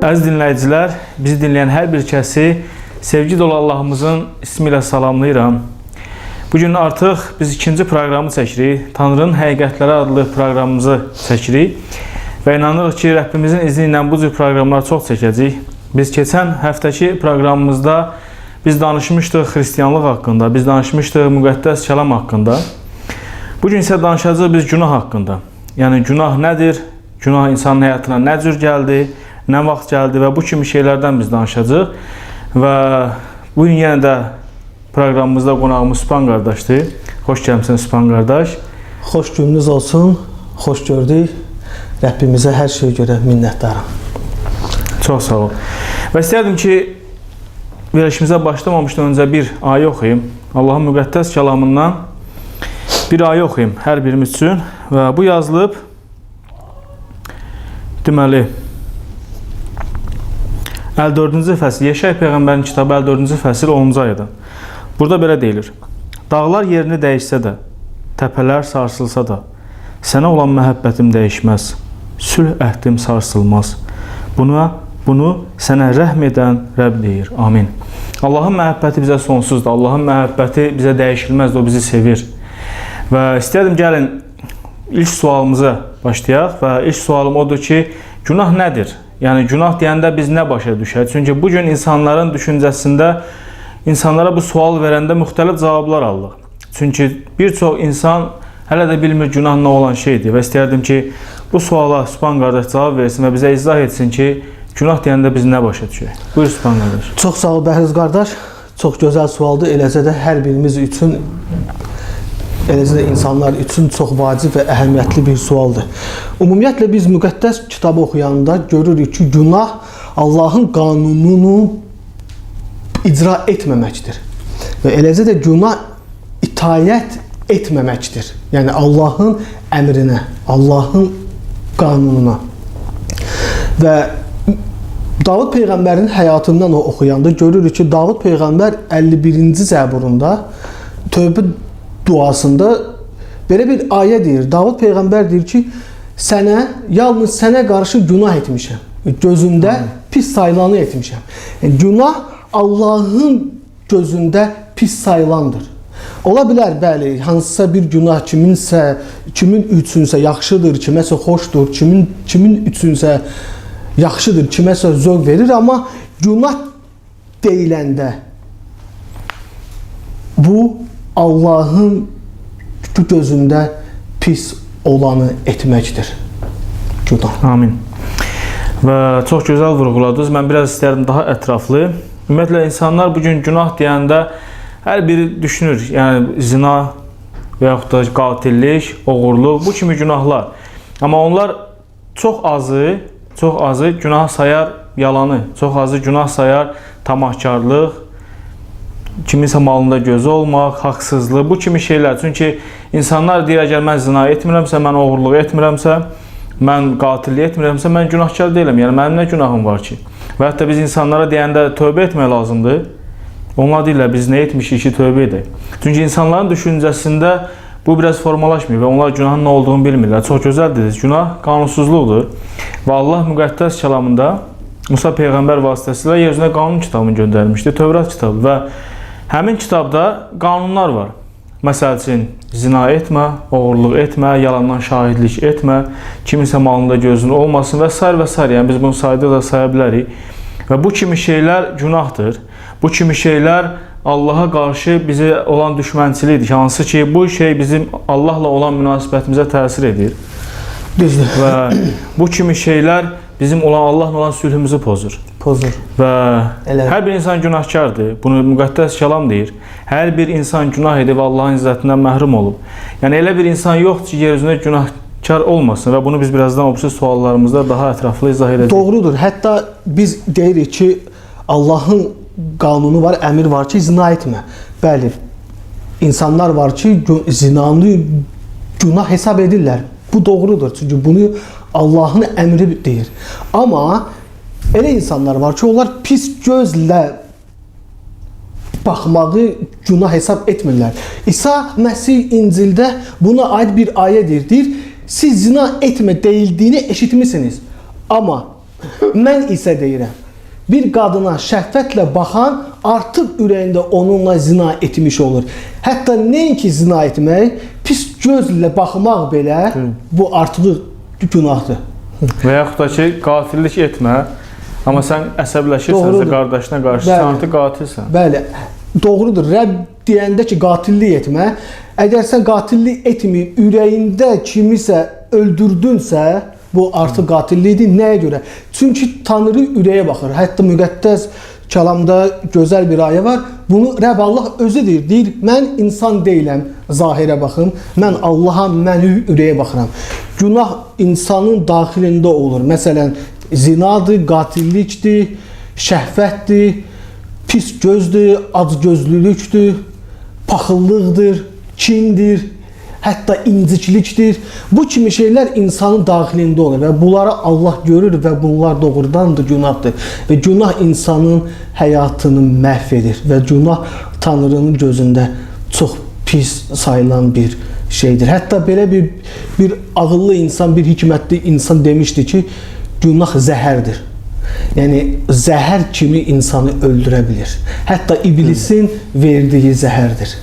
Əziz dinləyicilər, bizi dinləyən hər bir kəsi sevgi dolu Allahımızın ismi ilə salamlayıram. Bu artıq biz ikinci proqramı çəkirik. Tanrının həqiqətləri adlı proqramımızı çəkirik. Və inanırıq ki, Rəbbimizin izni ilə bu cür proqramlar çox çəkəcəyik. Biz keçən həftəki proqramımızda biz danışmışdıq xristianlıq haqqında, biz danışmışdıq müqəddəs kəlam haqqında. Bu gün isə danışacağıq biz günah haqqında. Yəni günah nədir? Günah insanın həyatına nə cür gəldi? Nə vaxt gəldi və bu kimi şeylərdən biz danışacağıq. Və bu gün yenə də proqramımızda qonağımız Span qardaşdır. Xoş gəlmisən Span qardaş. Xoş gününüz olsun. Xoş gördük. Rəbbimizə hər şeyə görə minnətdaram. Çox sağ ol. Və istərdim ki, verilişimizə başlamamışdan öncə bir ayə oxuyum. Allahın müqəddəs kəlamından bir ayə oxuyum hər birimiz üçün və bu yazılıb deməli 54-cü fəsil Yeşay peyğəmbərin kitabı 54-cü fəsil 10-cu ayədən. Burada belə deyilir: Dağlar yerini dəyişsə də, təpələr sarsılsa da, sənə olan məhəbbətim dəyişməz. Sülh əhdim sarsılmaz. Buna bunu sənə rəhm edən Rəbb deyir. Amin. Allahın məhəbbəti bizə sonsuzdur. Allahın məhəbbəti bizə dəyişilməzdir. O bizi sevir. Və istəyirəm gəlin ilk sualımıza başlayaq və ilk sualım odur ki, günah nədir? Yəni günah deyəndə biz nə başa düşək? Çünki bu gün insanların düşüncəsində insanlara bu sual verəndə müxtəlif cavablar alırıq. Çünki bir çox insan hələ də bilmir günah nə olan şeydir və istərdim ki, bu suala Sübhan qardaş cavab versin və bizə izah etsin ki, günah deyəndə biz nə başa düşək? Buyur Sübhan qardaş. Çox sağ ol Bəhriz qardaş. Çox gözəl sualdır. Eləcə də hər birimiz üçün eləcə də insanlar üçün çox vacib və əhəmiyyətli bir sualdır. Ümumiyyətlə biz müqəddəs kitabı oxuyanda görürük ki, günah Allahın qanununu icra etməməkdir. Və eləcə də günah itayət etməməkdir. Yəni Allahın əmrinə, Allahın qanununa. Və Davud peyğəmbərin həyatından o oxuyanda görürük ki, Davud peyğəmbər 51-ci zəburunda tövbə duasında belə bir ayə deyir. Davud peyğəmbər deyir ki, sənə yalnız sənə qarşı günah etmişəm. Gözündə pis sayılanı etmişəm. Yəni, günah Allahın gözündə pis sayılandır. Ola bilər, bəli, hansısa bir günah kiminsə, kimin üçünsə yaxşıdır, kiməsə xoşdur, kimin kimin üçünsə yaxşıdır, kiməsə zövq verir, amma günah deyiləndə bu Allahın gözündə pis olanı etməkdir. Günah. Amin. Və çox gözəl vurğuladınız. Mən biraz istərdim daha ətraflı. Ümumiyyətlə insanlar bu gün günah deyəndə hər biri düşünür, yəni zina və yaxud da qatillik, oğurluq, bu kimi günahlar. Amma onlar çox azı, çox azı günah sayar yalanı, çox azı günah sayar tamahkarlıq, kiminsə malında gözü olmaq, haqsızlıq, bu kimi şeylər. Çünki insanlar deyir, əgər mən zina etmirəmsə, mən oğurluq etmirəmsə, mən qatillik etmirəmsə, mən günahkar deyiləm. Yəni mənim nə günahım var ki? Və hətta biz insanlara deyəndə tövbə etmək lazımdır. Onlar deyirlər biz nə etmişik ki, tövbə edək. Çünki insanların düşüncəsində bu biraz formalaşmır və onlar günahın nə olduğunu bilmirlər. Çox gözəl dediniz. Günah qanunsuzluqdur. Və Allah müqəddəs kəlamında Musa peyğəmbər vasitəsilə yer üzünə qanun kitabını göndərmişdi, Tövrat kitabı və həmin kitabda qanunlar var. Məsəl üçün, zina etmə, oğurluq etmə, yalandan şahidlik etmə, kiminsə malında gözün olmasın və s. və s. Yəni biz bunu sayda da saya bilərik. Və bu kimi şeylər günahdır. Bu kimi şeylər Allaha qarşı bizə olan düşmənçilikdir. Hansı ki, bu şey bizim Allahla olan münasibətimizə təsir edir. Düzdür. Və bu kimi şeylər bizim olan Allahla olan sülhümüzü pozur. Pozur. Və Elə. hər bir insan günahkardır. Bunu müqəddəs kəlam deyir. Hər bir insan günah edib Allahın izzətindən məhrum olub. Yəni elə bir insan yoxdur ki, yer üzündə günahkar olmasın və bunu biz birazdan o birisi suallarımızda daha ətraflı izah edəcəyik. Doğrudur. Hətta biz deyirik ki, Allahın qanunu var, əmir var ki, zina etmə. Bəli. İnsanlar var ki, zinanı günah hesab edirlər. Bu doğrudur. Çünki bunu Allahın əmri deyir. Amma elə insanlar var ki, onlar pis gözlə baxmağı günah hesab etmirlər. İsa Məsih İncildə buna aid bir ayə deyir. Deyir, siz zina etme deyildiyini eşitmisiniz. Amma mən isə deyirəm, bir qadına şəhvətlə baxan artıq ürəyində onunla zina etmiş olur. Hətta nəinki zina etmək, pis gözlə baxmaq belə bu artıq günahdır. Və yaxud da ki, qatillik etmə, amma sən əsəbləşirsənsə qardaşına qarşı, Bəli. sən artıq qatilsən. Bəli, doğrudur. Rəbb deyəndə ki, qatillik etmə, əgər sən qatillik etməyib ürəyində kimisə öldürdünsə, bu artıq qatillikdir. Nəyə görə? Çünki Tanrı ürəyə baxır. Hətta müqəddəs kəlamda gözəl bir ayə var. Bunu Rəbb Allah özü deyir. Deyir, mən insan deyiləm, zahirə baxım. Mən Allaha, mən ürəyə baxıram. Günah insanın daxilində olur. Məsələn, zinadır, qatillikdir, şəhvətdir, pis gözdür, acgözlülükdür, paxıllıqdır, kindir, hətta inciklikdir. Bu kimi şeylər insanın daxilində olur və bunları Allah görür və bunlar doğrudandır günahdır. Və günah insanın həyatını məhv edir və günah Tanrının gözündə çox pis sayılan bir şeydir. Hətta belə bir bir ağıllı insan, bir hikmətli insan demişdi ki, günah zəhərdir. Yəni zəhər kimi insanı öldürə bilər. Hətta iblisin verdiyi zəhərdir.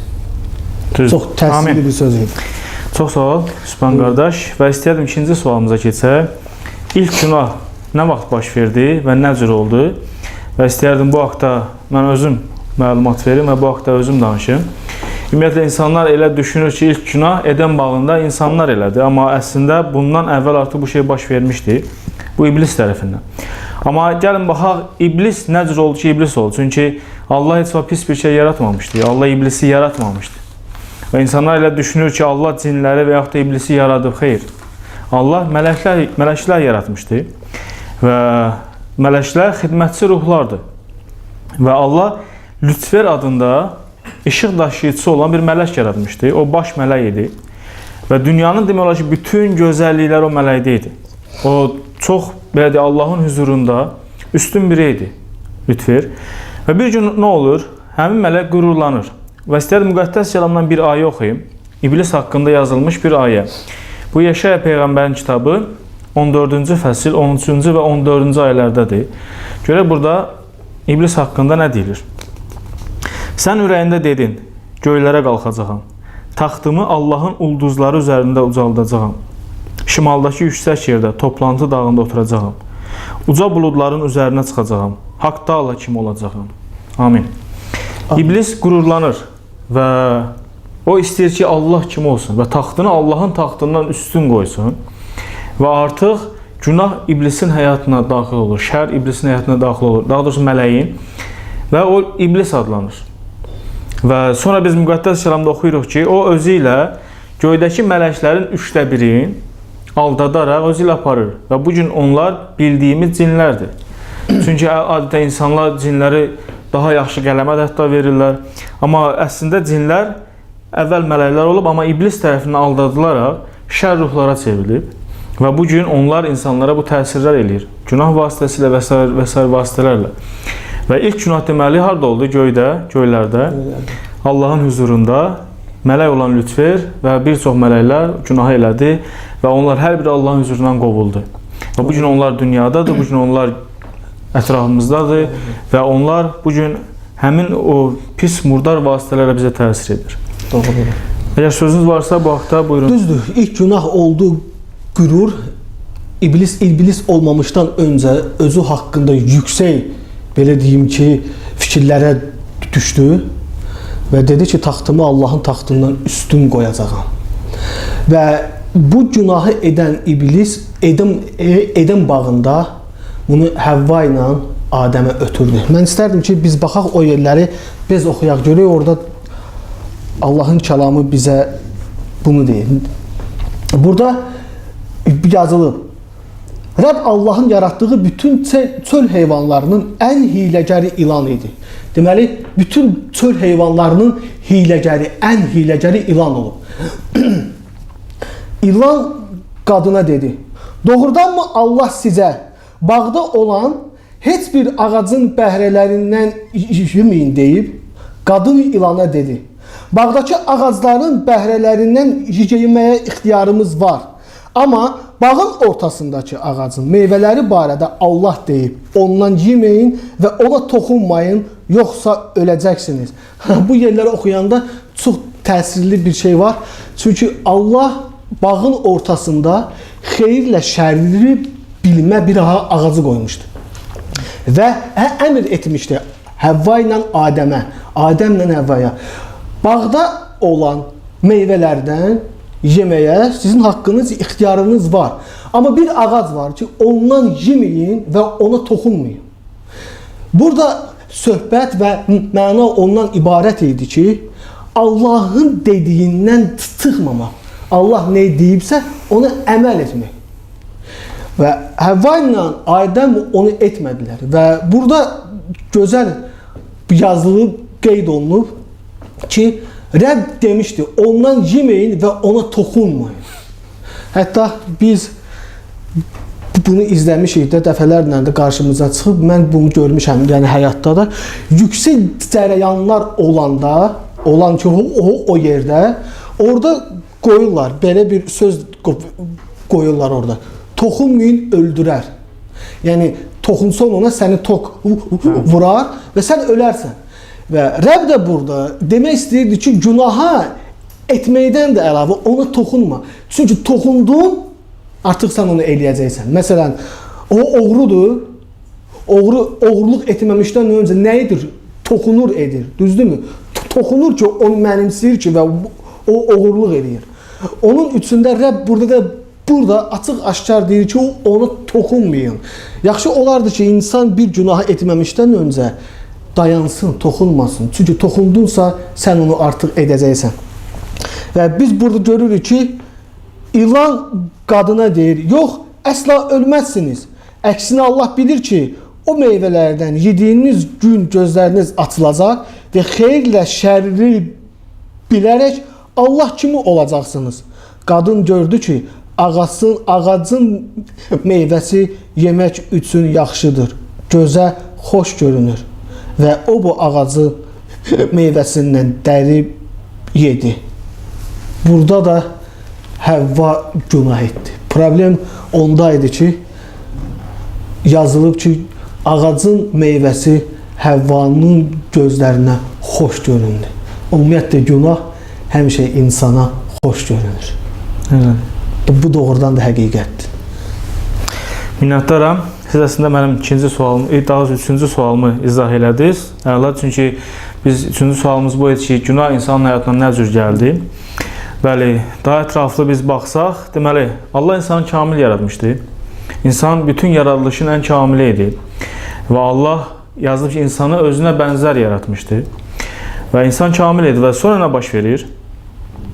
Düz. Çox təsirli Amin. bir söz idi. Çox sağ ol, Sübhan qardaş. Və istəyərdim ikinci sualımıza keçək. İlk günah nə vaxt baş verdi və nə cür oldu? Və istəyərdim bu haqda mən özüm məlumat verim və bu haqda özüm danışım. Ümumiyyətlə insanlar elə düşünür ki, ilk günah Eden bağında insanlar elədi, amma əslində bundan əvvəl artıq bu şey baş vermişdi. Bu iblis tərəfindən. Amma gəlin baxaq, iblis nə cür oldu ki, iblis oldu? Çünki Allah heç pis bir şey yaratmamışdı. Allah iblisi yaratmamışdı. Və insanlar elə düşünür ki, Allah cinləri və yaxud da iblisi yaradıb. Xeyr. Allah mələklər, mələklər yaratmışdı. Və mələklər xidmətçi ruhlardır. Və Allah Lütfer adında işıq daşıyıcısı olan bir mələk yaratmışdı. O baş mələk idi. Və dünyanın demək olar ki, bütün gözəlliklər o mələkdə idi. O çox belə deyək Allahın huzurunda üstün biri idi Lütfer. Və bir gün nə olur? Həmin mələk qürurlanır. Və istəyirəm müqəddəs kəlamdan bir ayə oxuyum. İblis haqqında yazılmış bir ayə. Bu Yaşaya peyğəmbərin kitabı 14-cü fəsil 13-cü və 14-cü ayələrdədir. Görə burada iblis haqqında nə deyilir? Sən ürəyində dedin: Göylərə qalxacağam. Taxtımı Allahın ulduzları üzərində ucaldacağam. Şimaldakı yüksək yerdə, toplantı dağında oturacağam. Uca buludların üzərinə çıxacağam. Haqq dağla kim olacağam. Amin. İblis qürurlanır və o istəyir ki, Allah kimi olsun və taxtını Allahın taxtından üstün qoysun. Və artıq günah iblisin həyatına daxil olur. Şər iblisin həyatına daxil olur. Daha doğrusu mələyin və o iblis adlanır. Və sonra biz müqəddəs kəlamda oxuyuruq ki, o özü ilə göydəki mələklərin üçdə birini aldadaraq özü ilə aparır. Və bu gün onlar bildiyimiz cinlərdir. Çünki adətən insanlar cinləri daha yaxşı qələmət hətta verirlər. Amma əslində cinlər əvvəl mələklər olub, amma iblis tərəfindən aldadılaraq şər ruhlara çevrilib. Və bu gün onlar insanlara bu təsirlər eləyir. Günah vasitəsilə və s. və s. vasitələrlə. Və ilk günah deməli harda oldu? Göydə, göylərdə. Allahın huzurunda mələk olan Lütfer və bir çox mələklər günah elədi və onlar hər biri Allahın huzurundan qovuldu. Və bu gün onlar dünyadadır, bu gün onlar ətrafımızdadır və onlar bu gün həmin o pis murdar vasitələrlə bizə təsir edir. Doğrudur. Əgər sözünüz varsa bu haqda buyurun. Düzdür. İlk günah oldu qürur. İblis iblis olmamışdan öncə özü haqqında yüksək belə deyim ki, fikirlərə düşdü və dedi ki, taxtımı Allahın taxtından üstün qoyacağam. Və bu günahı edən iblis Edəm Edəm bağında bunu Həvva ilə Adəmə ötürdü. Mən istərdim ki, biz baxaq o yerləri, biz oxuyaq, görək orada Allahın kəlamı bizə bunu deyir. Burada yazılıb. Rəbb Allahın yaratdığı bütün çö- çöl heyvanlarının ən hiləgəri ilan idi. Deməli, bütün çöl heyvanlarının hiləgəri, ən hiləgəri ilan olub. İlan qadına dedi: "Doğrudanmı Allah sizə bağda olan heç bir ağacın bəhrələrindən yeməyin deyib?" Qadın ilana dedi: "Bağdakı ağacların bəhrələrindən yeməyə ixtiyarımız var. Amma bağın ortasındakı ağacın meyvələri barədə Allah deyib, ondan yeməyin və ona toxunmayın, yoxsa öləcəksiniz. Bu yerləri oxuyanda çox təsirli bir şey var. Çünki Allah bağın ortasında xeyirlə şərri bilmə bir ağa- ağacı qoymuşdu. Və əmr etmişdi Həvva ilə Adəmə, Adəmlə Həvvaya. Bağda olan meyvələrdən yeməyə sizin haqqınız, ixtiyarınız var. Amma bir ağac var ki, ondan yeməyin və ona toxunmayın. Burada söhbət və məna ondan ibarət idi ki, Allahın dediyindən çıxmamaq. Allah nə deyibsə, ona əməl etmək. Və Həvva ilə Adəm onu etmədilər və burada gözəl yazılıb, qeyd olunub ki, Rəbb demişdi, ondan yeməyin və ona toxunmayın. Hətta biz bunu izləmişik də dəfələrlə də qarşımıza çıxıb mən bunu görmüşəm, yəni həyatda da yüksək cərəyanlar olanda, olan ki o, o, o yerdə orada qoyurlar, belə bir söz qo- qoyurlar orada. Toxunmayın öldürər. Yəni toxunsan ona səni tok vurar və sən ölərsən. Və Rəbb də burada demək istəyirdi ki, günaha etməkdən də əlavə ona toxunma. Çünki toxundun, artıq sən onu eləyəcəksən. Məsələn, o oğrudur. Oğru oğurluq etməmişdən öncə nə edir? Toxunur edir. Düzdürmü? To- Toxunur ki, onu mənimsəyir ki və o oğurluq edir. Onun üçündə Rəbb burada da burada açıq-aşkar deyir ki, ona toxunmayın. Yaxşı olardı ki, insan bir günah etməmişdən öncə dayansın, toxunmasın. Çünki toxundunsa sən onu artıq edəcəksən. Və biz burada görürük ki, İlan qadına deyir, yox, əsla ölməzsiniz. Əksinə Allah bilir ki, o meyvələrdən yediyiniz gün gözləriniz açılacaq və xeyirlə şərri bilərək Allah kimi olacaqsınız. Qadın gördü ki, ağacın, ağacın meyvəsi yemək üçün yaxşıdır. Gözə xoş görünür və o bu ağacın meyvəsindən dərib yedi. Burada da Həvva günah etdi. Problem onda idi ki, yazılıb ki, ağacın meyvəsi Həvvanın gözlərinə xoş göründü. Ümumiyyətlə günah həmişə insana xoş görünür. Evet. Bu doğrudan da həqiqətdir. Minnətdaram. Siz əslində mənim ikinci sualımı, e, daha doğrusu üçüncü sualımı izah elədiniz. Əla, çünki biz üçüncü sualımız bu idi ki, günah insanın həyatına nə cür gəldi? Bəli, daha ətraflı biz baxsaq, deməli, Allah insanı kamil yaratmışdı. İnsan bütün yaradılışın ən kamili idi. Və Allah yazıb ki, insanı özünə bənzər yaratmışdı. Və insan kamil idi və sonra nə baş verir?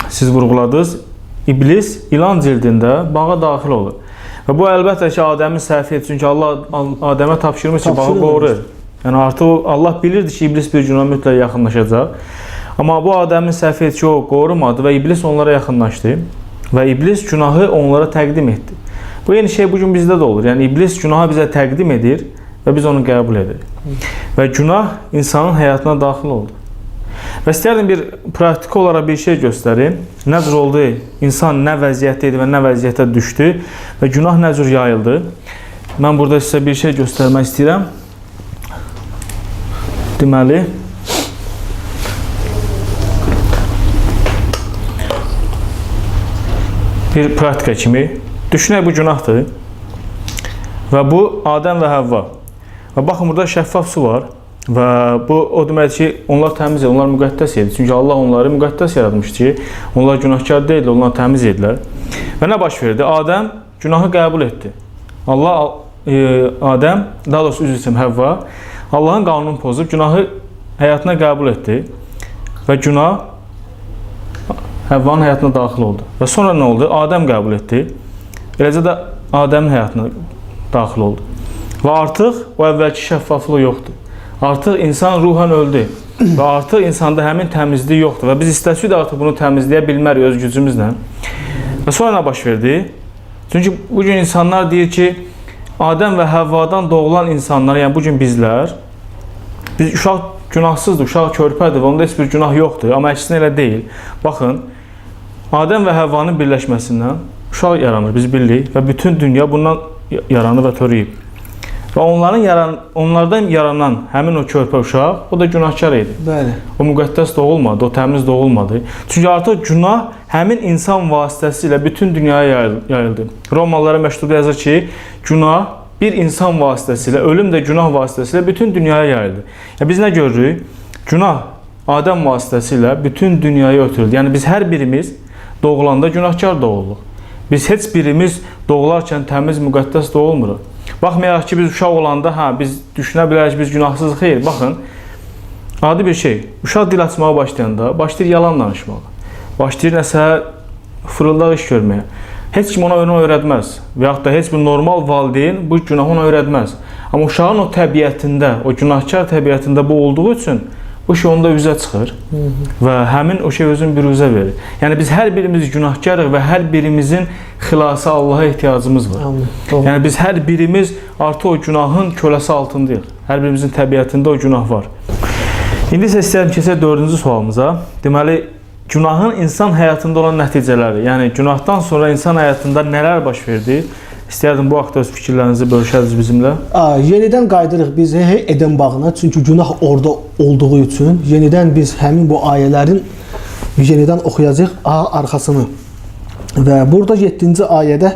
Siz vurğuladınız. İblis ilan cildində bağa daxil olur. Və bu əlbəttə ki, Adəmin səhvi idi. Çünki Allah Adəmə tapşırmış ki, bağı qoru. Yəni artıq Allah bilirdi ki, iblis bir günə mütləq yaxınlaşacaq. Amma bu Adəmin səhvi idi ki, o qorumadı və iblis onlara yaxınlaşdı və iblis günahı onlara təqdim etdi. Bu eyni şey bu gün bizdə də olur. Yəni iblis günahı bizə təqdim edir və biz onu qəbul edirik. Və günah insanın həyatına daxil oldu. Və istərdim bir praktik olaraq bir şey göstərim. Nə oldu? İnsan nə vəziyyətdə idi və nə vəziyyətə düşdü və günah nə cür yayıldı? Mən burada sizə bir şey göstərmək istəyirəm. Deməli, bir praktika kimi düşünək bu günahdır. Və bu Adəm və Həvva. Və baxın burada şəffaf su var. Və bu o deməkdir ki, onlar təmiz idi, onlar müqəddəs idi. Çünki Allah onları müqəddəs yaratmışdı ki, onlar günahkar deyildi, onlar təmiz idilər. Və nə baş verdi? Adəm günahı qəbul etdi. Allah e, Adəm, daha doğrusu üzr istəyirəm, Həvva Allahın qanununu pozub günahı həyatına qəbul etdi və günah Həvvanın həyatına daxil oldu. Və sonra nə oldu? Adəm qəbul etdi. Eləcə də Adəmin həyatına daxil oldu. Və artıq o əvvəlki şəffaflıq yoxdur. Artıq insan ruhan öldü və artıq insanda həmin təmizlik yoxdur və biz istəsək də artıq bunu təmizləyə bilmərik öz gücümüzlə. Və sonra nə baş verdi? Çünki bu gün insanlar deyir ki, Adəm və Həvvadan doğulan insanlar, yəni bu gün bizlər biz uşaq günahsızdır, uşaq körpədir və onda heç bir günah yoxdur. Amma əksinə elə deyil. Baxın, Adəm və Həvvanın birləşməsindən uşaq yaranır, biz bilirik və bütün dünya bundan yaranır və törəyib. Və onların yaran onlardan yaranan həmin o körpə uşaq, o da günahkar idi. Bəli. O müqəddəs doğulmadı, o təmiz doğulmadı. Çünki artıq günah həmin insan vasitəsilə bütün dünyaya yayıl- yayıldı. Romalılara məktubda yazır ki, günah bir insan vasitəsilə, ölüm də günah vasitəsilə bütün dünyaya yayıldı. Ya biz nə görürük? Günah Adəm vasitəsilə bütün dünyaya ötürüldü. Yəni biz hər birimiz doğulanda günahkar doğulduq. Biz heç birimiz doğularkən təmiz, müqəddəs doğulmuruq. Baxmayaraq ki, biz uşaq olanda, hə, biz düşünə bilərik biz günahsızıq. Xeyr, baxın, Adi bir şey. Uşaq dil açmağa başlayanda başlayır yalan danışmağa. Başlayır nəsə fırıldaq iş görməyə. Heç kim ona onu öyrətməz və yaxud da heç bir normal valideyn bu günahı ona öyrətməz. Amma uşağın o təbiətində, o günahkar təbiətində bu olduğu üçün bu şey onda üzə çıxır və həmin o şey özün büruzə verir. Yəni biz hər birimiz günahkarıq və hər birimizin xilası Allaha ehtiyacımız var. Amin. Yəni biz hər birimiz artıq o günahın köləsi altındayıq. Hər birimizin təbiətində o günah var. İndi isə istəyirəm keçək dördüncü sualımıza. Deməli, günahın insan həyatında olan nəticələri, yəni günahdan sonra insan həyatında nələr baş verdi? İstəyərdim bu haqda öz fikirlərinizi bölüşərdiniz bizimlə. Aa, yenidən qayıdırıq biz hey Eden bağına. Çünki günah orada olduğu üçün yenidən biz həmin bu ayələrin yenidən oxuyacağıq A arxasını. Və burada 7-ci ayədə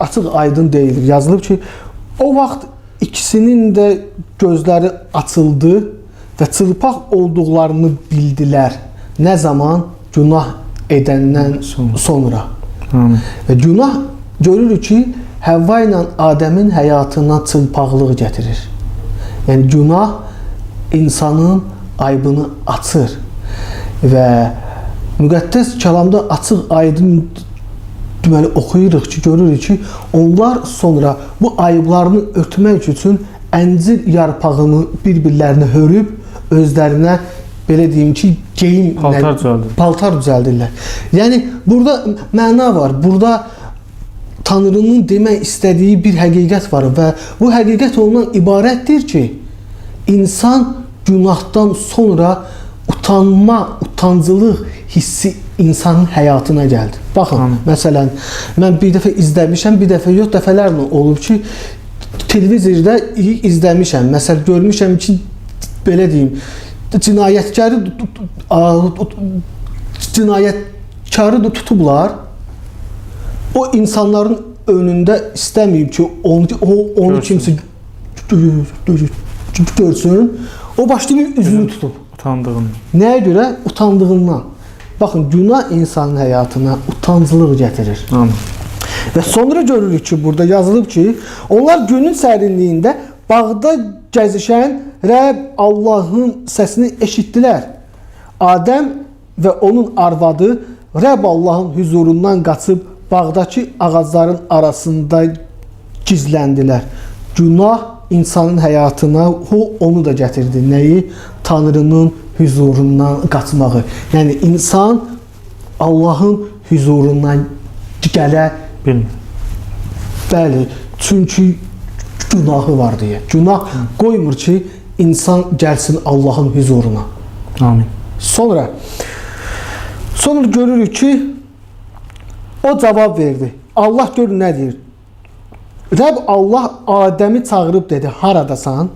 açıq aydın deyilir. Yazılıb ki, o vaxt ikisinin də gözləri açıldı və çılpaq olduqlarını bildilər. Nə zaman? Günah edəndən Sonra. sonra. Amin. Və günah görürük ki, Həvva ilə Adəmin həyatına çılpaqlıq gətirir. Yəni günah insanın aybını açır və müqəddəs kəlamda açıq aydın deməli oxuyuruq ki, görürük ki, onlar sonra bu ayıblarını örtmək üçün əncir yarpağını bir-birlərinə hörüb özlərinə belə deyim ki, geyim Paltar düzəldir. paltar düzəldirlər. Yəni burada məna var. Burada Tanrının demək istədiyi bir həqiqət var və bu həqiqət ondan ibarətdir ki, insan günahdan sonra utanma, utancılıq hissi insanın həyatına gəldi. Baxın, Tamam. məsələn, mən bir dəfə izləmişəm, bir dəfə yox, dəfələrlə olub ki, televizorda izləmişəm. Məsələn, görmüşəm ki, belə deyim, cinayətkarı cinayətkarı da tutublar. O insanların önündə istəməyib ki, onu o onu gö- görsün. O başlayıb üzünü tutub. Utandığım. Nəyə görə? Utandığından. Baxın, günah insanın həyatına utanclıq gətirir. Amin. Və sonra görürük ki, burada yazılıb ki, onlar günün sərinliyində bağda gəzişən Rəbb Allahın səsini eşitdilər. Adəm və onun arvadı Rəbb Allahın huzurundan qaçıb bağdakı ağacların arasında gizləndilər. Günah insanın həyatına o onu da gətirdi. Nəyi? Tanrının huzurundan qaçmağı. Yəni insan Allahın huzurundan gələ Bilmir. Bəli, çünki günahı var deyə. Günah qoymur ki, insan gəlsin Allahın huzuruna. Amin. Sonra sonra görürük ki, o cavab verdi. Allah gör nə deyir? Rəbb Allah Adəmi çağırıb dedi: "Haradasan?"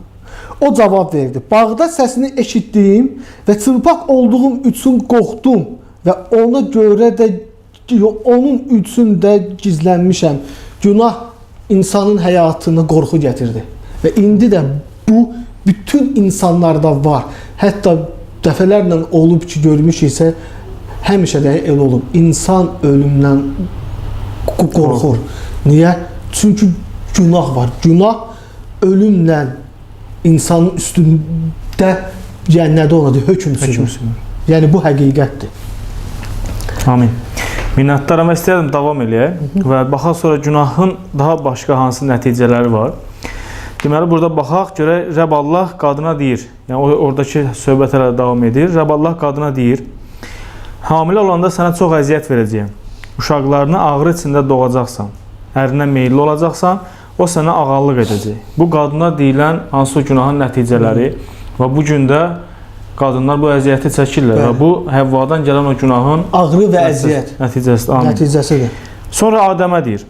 O cavab verdi: "Bağda səsini eşitdim və çılpaq olduğum üçün qorxdum və ona görə də onun üçün də gizlənmişəm." Günah insanın həyatına qorxu gətirdi. Və indi də bu bütün insanlarda var. Hətta dəfələrlə olub ki, görmüşüksə, həmişə elə olub. İnsan ölümdən qo- qorxur. Niyə? Çünki günah var. Günah ölümlə insanın üstündə yəni onadı? Hökm sürür. Hökm sürür. Yəni bu həqiqətdir. Amin. Minnətdaram istəyirəm davam eləyək və baxaq sonra günahın daha başqa hansı nəticələri var. Deməli burada baxaq görək Rəbb Allah qadına deyir. Yəni oradakı söhbət hələ davam edir. Rəbb Allah qadına deyir: Hamilə olanda sənə çox əziyyət verəcəyəm. Uşaqlarını ağrı içində doğacaqsan. Ərinə meyilli olacaqsan, o sənə ağallıq edəcək. Bu qadına deyilən hansı günahın nəticələri və bu gün də qadınlar bu əziyyəti çəkirlər və bu Həvvadan gələn o günahın Ağrı və əziyyət Nəticəsi. Amin. nəticəsidir. Sonra Adəmə deyir: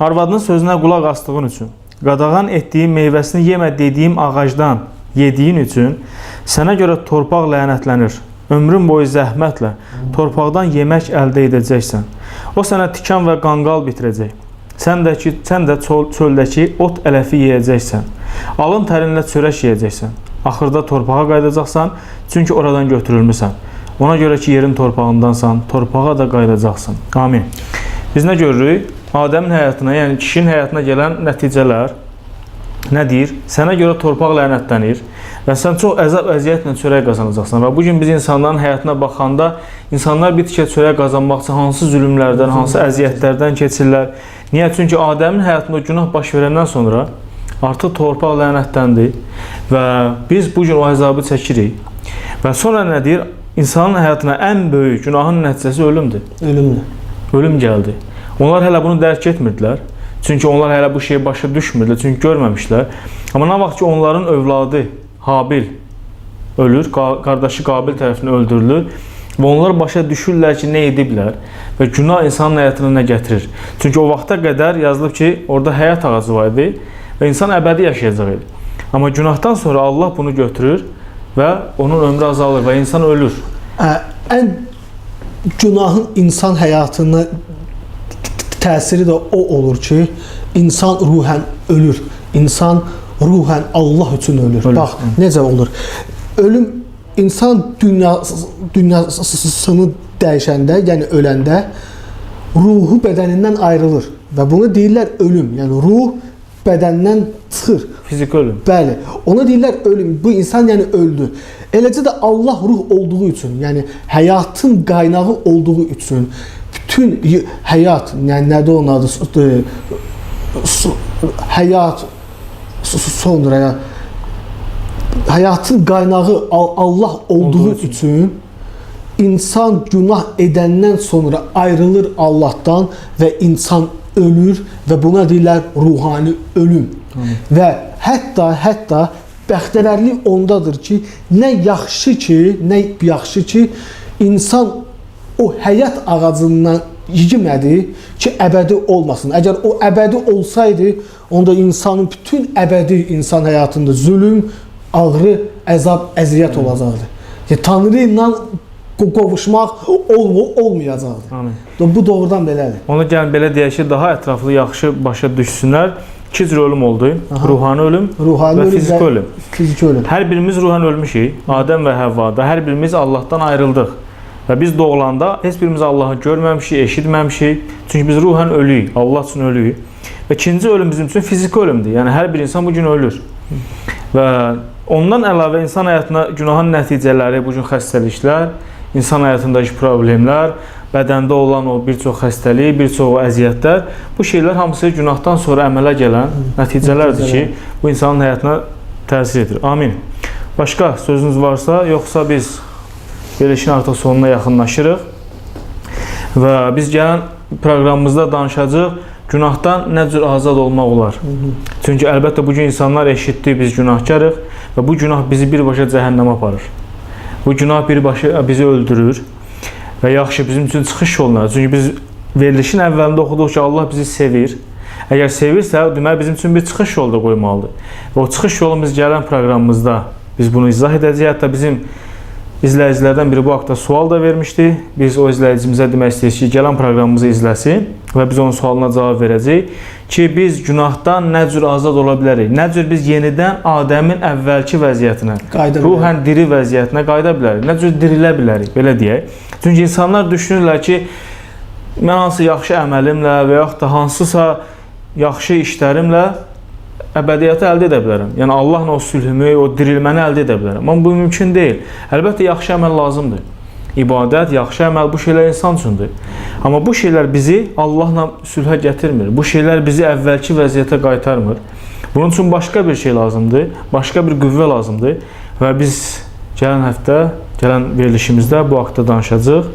Arvadının sözünə qulaq asdığın üçün, qadağan etdiyi meyvəsini yemə dediyim ağacdan yediyin üçün sənə görə torpaq lənətlənir. Ömrün boyu zəhmətlə torpaqdan yemək əldə edəcəksən. O sənə tikan və qanqal bitirəcək. Sən də ki, sən də çöl, çöldəki ot ələfi yeyəcəksən. Alın tərinlə çörək yeyəcəksən. Axırda torpağa qayıdacaqsan, çünki oradan götürülmüsən. Ona görə ki, yerin torpağındansan, torpağa da qayıdacaqsan. Amin. Biz nə görürük? Adəmin həyatına, yəni kişinin həyatına gələn nəticələr nə deyir? Sənə görə torpaq lənətlənir və sən çox əzab əziyyətlə çörək qazanacaqsan. Və bu gün biz insanların həyatına baxanda insanlar bir tikə çörək qazanmaq üçün hansı zülmlərdən, hansı əziyyətlərdən keçirlər. Niyə? Çünki Adəmin həyatında günah baş verəndən sonra artıq torpaq lənətləndi və biz bu gün o əzabı çəkirik. Və sonra nə deyir? İnsanın həyatına ən böyük günahın nəticəsi ölümdür. Ölümlə. Ölüm gəldi. Onlar hələ bunu dərk etmirdilər. Çünki onlar hələ bu şeyi başa düşmürdülər, çünki görməmişlər. Amma nə vaxt ki onların övladı Habil ölür, qa- qardaşı Qabil tərəfindən öldürülür və onlar başa düşürlər ki, nə ediblər və günah insanın həyatına nə gətirir. Çünki o vaxta qədər yazılıb ki, orada həyat ağacı var idi və insan əbədi yaşayacaq idi. Amma günahdan sonra Allah bunu götürür və onun ömrü azalır və insan ölür. Ə, ən günahın insan həyatına təsiri də o olur ki, insan ruhən ölür. İnsan ruhən Allah üçün ölür. Ölür, Bax, necə olur? Ölüm insan dünyası, dünyasını dəyişəndə, yəni öləndə ruhu bədənindən ayrılır və bunu deyirlər ölüm. Yəni ruh bədəndən çıxır. Fiziki ölüm. Bəli. Ona deyirlər ölüm. Bu insan yəni öldü. Eləcə də Allah ruh olduğu üçün, yəni həyatın qaynağı olduğu üçün bütün həyat, yəni nədir onun adı? Su- həyat sonra ya həyatın qaynağı Al- Allah olduğu Olduğu üçün. üçün insan günah edəndən sonra ayrılır Allahdan və insan ölür və buna deyirlər ruhani ölüm. Və hətta hətta bəxtəvərlik ondadır ki, nə yaxşı ki, nə yaxşı ki, insan o həyat ağacından yemədi ki, əbədi olmasın. Əgər o əbədi olsaydı, onda insanın bütün əbədi insan həyatında zülm, ağrı, əzab, əziyyət olacaqdı. Yəni Tanrı ilə qo- qovuşmaq olmu olmayacaqdı. Amin. Bu doğrudan belədir. Ona gəlin belə deyək ki, daha ətraflı yaxşı başa düşsünlər. İki cür ölüm oldu. Aha. Ruhani ölüm Ruhani və fiziki ölüm. fiziki ölüm. Hər birimiz ruhan ölmüşük. Adəm və Həvvada hər birimiz Allahdan ayrıldıq. Və biz doğulanda heç birimiz Allahı görməmişik, eşitməmişik. Çünki biz ruhan ölüyük, Allah üçün ölüyük. Və ikinci ölüm bizim üçün fiziki ölümdür. Yəni hər bir insan bu gün ölür. Və ondan əlavə insan həyatına günahın nəticələri, bu gün xəstəliklər, insan həyatındakı problemlər, bədəndə olan o bir çox xəstəlik, bir çox əziyyətlər, bu şeylər hamısı günahdan sonra əmələ gələn nəticələrdir ki, bu insanın həyatına təsir edir. Amin. Başqa sözünüz varsa, yoxsa biz verilişin artıq sonuna yaxınlaşırıq və biz gələn proqramımızda danışacağıq günahdan nə cür azad olmaq olar. Çünki əlbəttə bu gün insanlar eşitdi, biz günahkarıq və bu günah bizi birbaşa cəhənnəmə aparır. Bu günah birbaşa bizi öldürür və yaxşı bizim üçün çıxış yoluna. Çünki biz verilişin əvvəlində oxuduq ki, Allah bizi sevir. Əgər sevirsə, deməli bizim üçün bir çıxış yolu da qoymalıdır. Və o çıxış yolumuz gələn proqramımızda biz bunu izah edəcəyik. Hətta bizim izləyicilərdən biri bu haqda sual da vermişdi. Biz o izləyicimizə demək istəyirik ki, gələn proqramımızı izləsin və biz onun sualına cavab verəcəyik ki, biz günahdan nə cür azad ola bilərik? Nə cür biz yenidən Adəmin əvvəlki vəziyyətinə, bilərik. ruhən diri vəziyyətinə qayıda bilərik? Nə cür dirilə bilərik? Belə deyək. Çünki insanlar düşünürlər ki, mən hansı yaxşı əməlimlə və yaxud da hansısa yaxşı işlərimlə əbədiyyəti əldə edə bilərəm. Yəni Allahla o sülhümü, o dirilməni əldə edə bilərəm. Amma bu mümkün deyil. Əlbəttə yaxşı əməl lazımdır. İbadət, yaxşı əməl bu şeylər insan üçündür. Amma bu şeylər bizi Allahla sülhə gətirmir. Bu şeylər bizi əvvəlki vəziyyətə qaytarmır. Bunun üçün başqa bir şey lazımdır, başqa bir qüvvə lazımdır və biz gələn həftə, gələn verilişimizdə bu haqqda danışacağıq.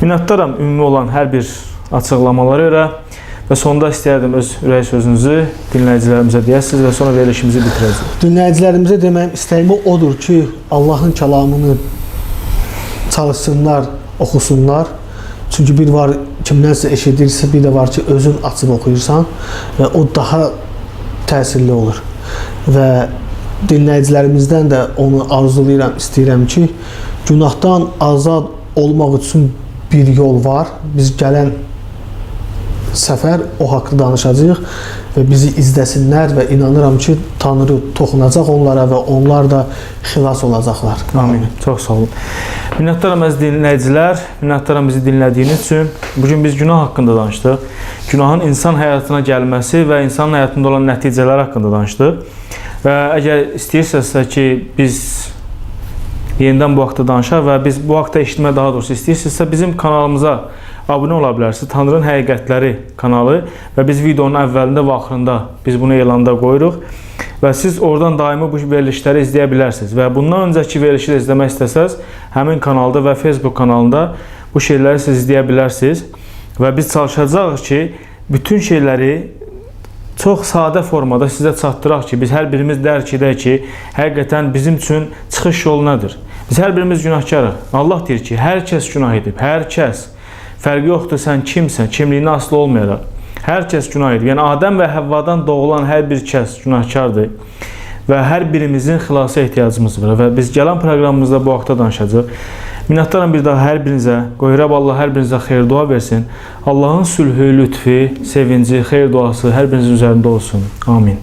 Minnətdaram ümumi olan hər bir açıqlamalara görə və sonda istəyərdim öz ürək sözünüzü dinləyicilərimizə deyəsiniz və sonra verilişimizi bitirəcəyik. Dinləyicilərimizə deməyim istəyim odur ki, Allahın kəlamını çalışsınlar, oxusunlar. Çünki bir var kimdənsə eşidirsə, bir də var ki, özün açıb oxuyursan və o daha təsirli olur. Və dinləyicilərimizdən də onu arzulayıram, istəyirəm ki, günahdan azad olmaq üçün bir yol var. Biz gələn səfər o haqqda danışacağıq və bizi izləsinlər və inanıram ki, Tanrı toxunacaq onlara və onlar da xilas olacaqlar. Amin. Çox sağ olun. Minnətdaram əziz dinləyicilər, minnətdaram bizi dinlədiyiniz üçün. Bu gün biz günah haqqında danışdıq. Günahın insan həyatına gəlməsi və insanın həyatında olan nəticələri haqqında danışdıq. Və əgər istəyirsənizsə ki, biz yenidən bu haqda danışaq və biz bu haqda eşitmək daha doğrusu istəyirsinizsə bizim kanalımıza abunə ola bilərsiniz. Tanrının həqiqətləri kanalı və biz videonun əvvəlində və axırında biz bunu elanda qoyuruq və siz oradan daimi bu verilişləri izləyə bilərsiniz və bundan öncəki verilişi də izləmək istəsəz həmin kanalda və Facebook kanalında bu şeyləri siz izləyə bilərsiniz və biz çalışacağıq ki, bütün şeyləri çox sadə formada sizə çatdıraq ki, biz hər birimiz dərk edək ki, həqiqətən bizim üçün çıxış yolu nədir? Biz hər birimiz günahkarıq. Allah deyir ki, hər kəs günah edib, hər kəs. Fərqi yoxdur sən kimsən, kimliyinə asılı olmayaraq. Hər kəs günah edib. Yəni Adəm və Həvvadan doğulan hər bir kəs günahkardır. Və hər birimizin xilasa ehtiyacımız var və biz gələn proqramımızda bu haqda danışacağıq. Minnətdaram bir daha hər birinizə. Qoy Rəbb Allah hər birinizə xeyir dua versin. Allahın sülhü, lütfi, sevinci, xeyir duası hər birinizin üzərində olsun. Amin.